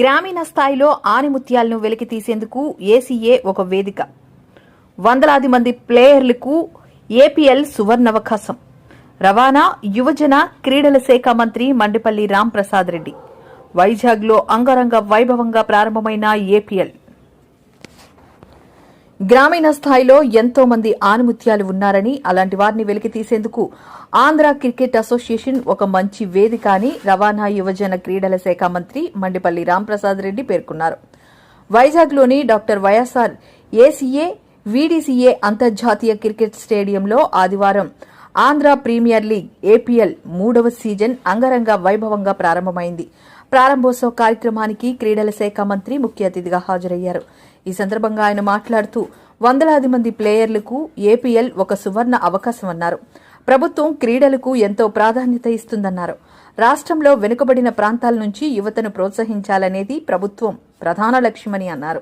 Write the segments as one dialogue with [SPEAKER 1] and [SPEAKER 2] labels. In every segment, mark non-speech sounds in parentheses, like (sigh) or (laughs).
[SPEAKER 1] గ్రామీణ స్థాయిలో ఆనిముత్యాలను వెలికి తీసేందుకు ఏసీఏ ఒక వేదిక. వందలాది మంది ప్లేయర్లకు ఏపీఎల్ సువర్ణావకాశం. రవాణా యువజన క్రీడల శాఖ మంత్రి మండిపల్లి రాంప్రసాద్ రెడ్డి. వైజాగ్లో అంగరంగ వైభవంగా ప్రారంభమైన ఏపీఎల్. గ్రామీణ స్థాయిలో ఎంతో మంది ఆనిముత్యాలు ఉన్నారని అలాంటి వారిని వెలికి తీసేందుకు ఆంధ్ర క్రికెట్ అసోసియేషన్ ఒక మంచి వేదిక అని రవాణా యువజన క్రీడల శాఖ మంత్రి మండిపల్లి రాంప్రసాద్ రెడ్డి పేర్కొన్నారు. వైజాగ్లోని డాక్టర్ వైఎస్ఆర్ ఏసీఏ వీడీసీఏ అంతర్జాతీయ క్రికెట్ స్టేడియంలో ఆదివారం ఆంధ్ర ప్రీమియర్ లీగ్ ఏపీఎల్ మూడవ సీజన్ అంగరంగ వైభవంగా ప్రారంభమైంది. ప్రారంభోత్సవ కార్యక్రమానికి క్రీడల శాఖ మంత్రి ముఖ్య అతిథిగా హాజరయ్యారు. ఈ సందర్భంగా ఆయన మాట్లాడుతూ వందలాది మంది ప్లేయర్లకు ఏపీఎల్ ఒక సువర్ణ అవకాశమన్నారు ప్రభుత్వం క్రీడలకు ఎంతో ప్రాధాన్యత ఇస్తుందన్నారు. రాష్ట్రంలో వెనుకబడిన ప్రాంతాల నుంచి యువతను ప్రోత్సహించాలనేది ప్రభుత్వం ప్రధాన లక్ష్యమని అన్నారు.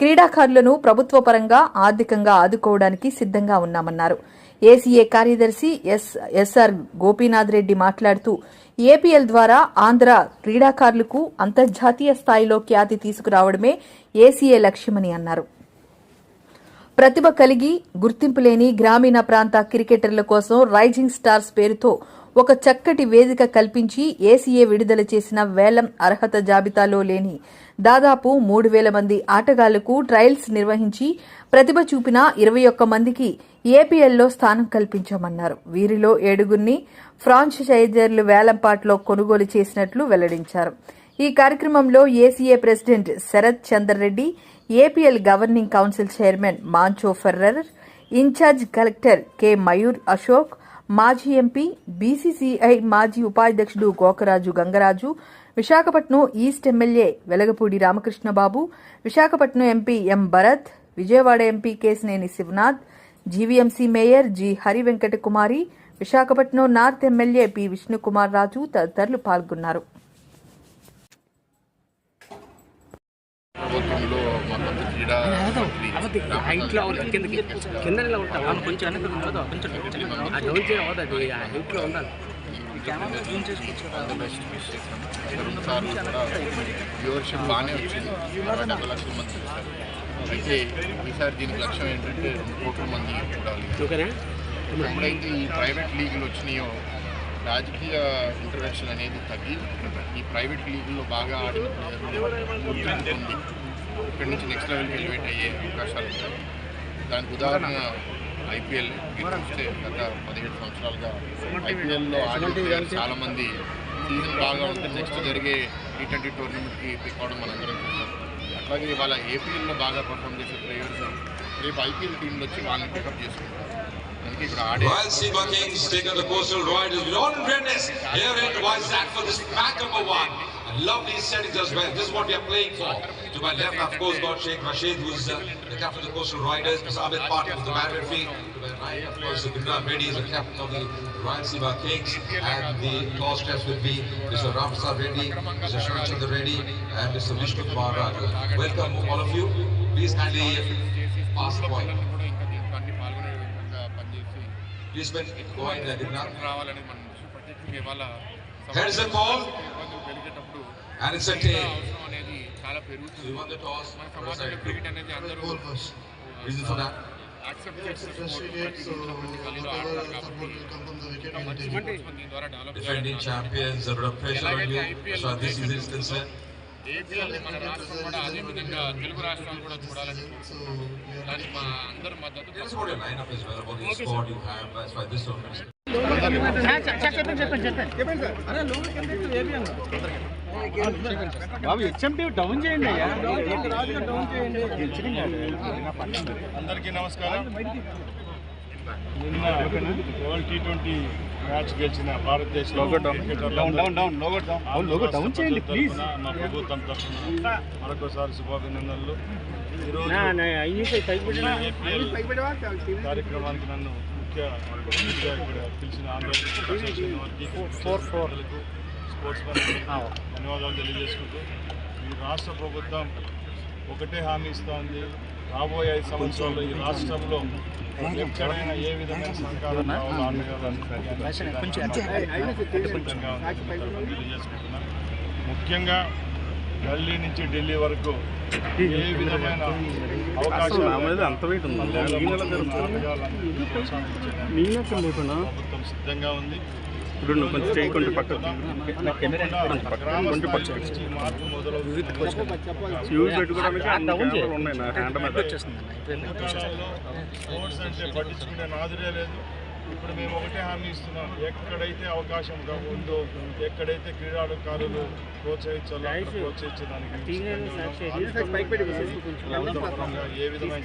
[SPEAKER 1] క్రీడాకారులను ప్రభుత్వ పరంగా ఆర్థికంగా ఆదుకోవడానికి సిద్ధంగా ఉన్నామన్నారు. ఏసీఏ కార్యదర్శి ఎస్ ఎస్ఆర్ గోపీనాథ్ రెడ్డి మాట్లాడుతూ ఏపీఎల్ ద్వారా ఆంధ్ర క్రీడాకారులకు అంతర్జాతీయ స్థాయిలో ఖ్యాతి తీసుకురావడమే ఏసీఏ లక్ష్యమని అన్నారు. ప్రతిభ కలిగి గుర్తింపు లేని గ్రామీణ ప్రాంత క్రికెటర్ల కోసం రైజింగ్ స్టార్స్ పేరుతో ఒక చక్కటి వేదిక కల్పించి ఏసీఏ విడుదల చేసిన వేలం అర్హత జాబితాలో లేని దాదాపు మూడు వేల మంది ఆటగాళ్ళకు ట్రయల్స్ నిర్వహించి ప్రతిభ చూపిన ఇరవై ఒక్క మందికి ఏపీఎల్లో స్థానం కల్పించామన్నారు. వీరిలో ఏడుగురిని ఫ్రాంచైజర్లు వేలంపాట్లో కొనుగోలు చేసినట్లు వెల్లడించారు. ఈ కార్యక్రమంలో ACA president Sharath Chander Reddy APL governing council chairman Mancho Ferrer incharge collector K Mayur Ashok మాజీ ఎంపీ బీసీసీఐ మాజీ ఉపాధ్యక్షుడు Gokaraju Gangaraju Visakhapatnam east MLA Velagapudi Ramakrishnababu Visakhapatnam MP M Bharat Vijayawada MP Kesineni Sivanath GVMC mayor G Hari Venkata Kumari Visakhapatnam north MLA P Vishnukumar Raju తదితరులు పాల్గొన్నారు.
[SPEAKER 2] ప్రభుత్వంలో క్రీడా మంత్రి
[SPEAKER 3] హైట్లో ఉంది కిందకి. కింద ఇలా ఉంటాం కొంచెం వెనక ఉంటుందో కొంచెం ఆ డౌన్ చేయడం అవుతుంది అది ఆ హైట్లో ఉండాలి
[SPEAKER 2] వ్యూవర్షిప్ బాగానే వచ్చింది. డెబ్బై లక్షల మంది చూశారు అయితే ఈసారి దీనికి లక్ష్యం ఏంటంటే రెండు కోట్ల మంది చూడాలి ఎప్పుడైతే ఈ ప్రైవేట్ లీగులు వచ్చినాయో రాజకీయ ఇంటర్వెన్షన్ అనేది తగ్గి ఈ ప్రైవేట్ లీగుల్లో బాగా ఆడిన ప్లేయర్లు గుర్తింపు ఉంది ఇక్కడి నుంచి నెక్స్ట్ లెవెల్కి ఎలివేట్ అయ్యే అవకాశాలు ఉంటాయి దానికి ఉదాహరణ ఐపీఎల్ మీరు చూస్తే గత పదిహేడు సంవత్సరాలుగా ఐపీఎల్లో ఆడిన చాలామంది సీజన్ బాగా ఉంటే నెక్స్ట్ జరిగే టీ ట్వంటీ టోర్నమెంట్కి పిక్ మనందరం చూసాం. అట్లాగే ఇవాళ ఏపీఎల్లో బాగా పర్ఫామ్ చేసే ప్లేయర్స్ రేపు ఐపీఎల్ టీంలు వచ్చి వాళ్ళని పికప్ చేసుకుంటారు. While ఇప్పుడు ఆడే
[SPEAKER 4] Royal Seaman Kings taking the coastal riders with all fairness here in Vizag for this match number one. Lovely love as well. This is what we are playing for. To my left, of course, got Sheikh Rashid, who's uh, the captain of the Coastal Riders, Mr. Ahmed Patel of the Battery. To my right, of course, Gurna is the captain of the Rayalaseema Kings. And the close steps will be Mr. Ramsar Reddy, Mr. Shamachandra Reddy, and Mr. Vishnu Kumar Welcome, all of you. Please kindly pass the point. Please,
[SPEAKER 2] go ahead, Gurna.
[SPEAKER 4] Here's the
[SPEAKER 2] call.
[SPEAKER 4] Tail.
[SPEAKER 2] అవసరం అనేది చాలా పెరుగుతుంది. మన సమాజంలో? Cricket అనేది అందరూ? Accept మన రాష్ట్రం కూడా అదే విధంగా తెలుగు రాష్ట్రాలు కూడా చూడాలని దానికి మా అందరి మద్దతు
[SPEAKER 3] బాబు హెచ్ఎంపీ డౌన్ చేయండి అయ్యా.
[SPEAKER 5] అందరికీ నమస్కారం. నిన్న వరల్డ్ టీ ట్వంటీ మ్యాచ్ గెలిచిన భారతదేశ
[SPEAKER 3] down down down logo down అవును లోగో డౌన్ చేయండి ప్లీజ్
[SPEAKER 5] మా ప్రభుత్వం తరఫున మరొకసారి శుభాభినందనలు. ఈరోజు కార్యక్రమానికి నన్ను ముఖ్య ఇక్కడ పిలిచిన స్పోర్ట్స్ (laughs) ధన్యవాదాలు తెలియజేసుకుంటూ ఈ రాష్ట్ర ప్రభుత్వం ఒకటే హామీ ఇస్తోంది. రాబోయే ఐదు సంవత్సరాల్లో ఈ రాష్ట్రంలో ఎక్కడైనా ఏ విధమైన సహకారం కావాలో ఆటగాళ్ళందరికీ తెలియజేసుకుంటున్నాం. ముఖ్యంగా గల్లీ నుంచి ఢిల్లీ వరకు ఏ విధమైన అవకాశాలు
[SPEAKER 6] అంత వెయిట్ ఉంది?
[SPEAKER 5] ప్రభుత్వం సిద్ధంగా ఉంది.
[SPEAKER 6] ఇప్పుడు కొంచెం చేయకుండా
[SPEAKER 5] ఈ మార్పు మొదలవుతుంది.
[SPEAKER 6] యూజ్ పెట్టుకోవడానికి అన్ని కెమెరాలు ఉన్నాయి నా హ్యాండ్ మీద.
[SPEAKER 5] స్పోర్ట్స్ అంటే పట్టించుకునే నాదుడే లేదు. ఇప్పుడు మేము ఒకటే హామీ ఇస్తున్నాం. ఎక్కడైతే అవకాశం ఉందో ఎక్కడైతే క్రీడాకారులు ప్రోత్సహించాలో ప్రోత్సహించడానికి ఏ విధమైన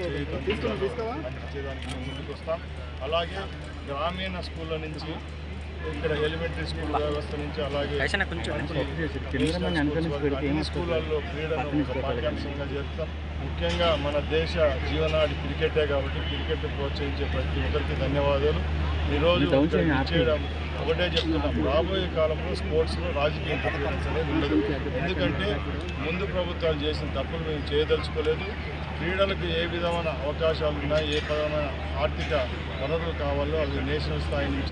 [SPEAKER 5] ముందుకు వస్తాం. అలాగే గ్రామీణ స్కూళ్ళ నుంచి ఇక్కడ ఎలిమెంటరీ స్కూల్ వ్యవస్థ నుంచి అలాగే అన్ని స్కూళ్ళల్లో క్రీడను ఒక పాఠ్యాంశంగా చేస్తాం. ముఖ్యంగా మన దేశ జీవనాడి క్రికెటే కాబట్టి క్రికెట్ ప్రోత్సహించే ప్రతి ఒక్కరికి ధన్యవాదాలు. ఈరోజు చేయడం ఒకటే చెప్తున్నాం. రాబోయే కాలంలో స్పోర్ట్స్లో రాజకీయ ఇంటర్ఫీరెన్స్ అనేది ఉండదు. ఎందుకంటే ముందు ప్రభుత్వాలు చేసిన తప్పులు మేము చేయదలుచుకోలేదు. క్రీడలకు ఏ విధమైన అవకాశాలు ఉన్నాయి ఏ విధమైన ఆర్థిక వనరులు కావాలో అవి నేషనల్ స్థాయి నుంచి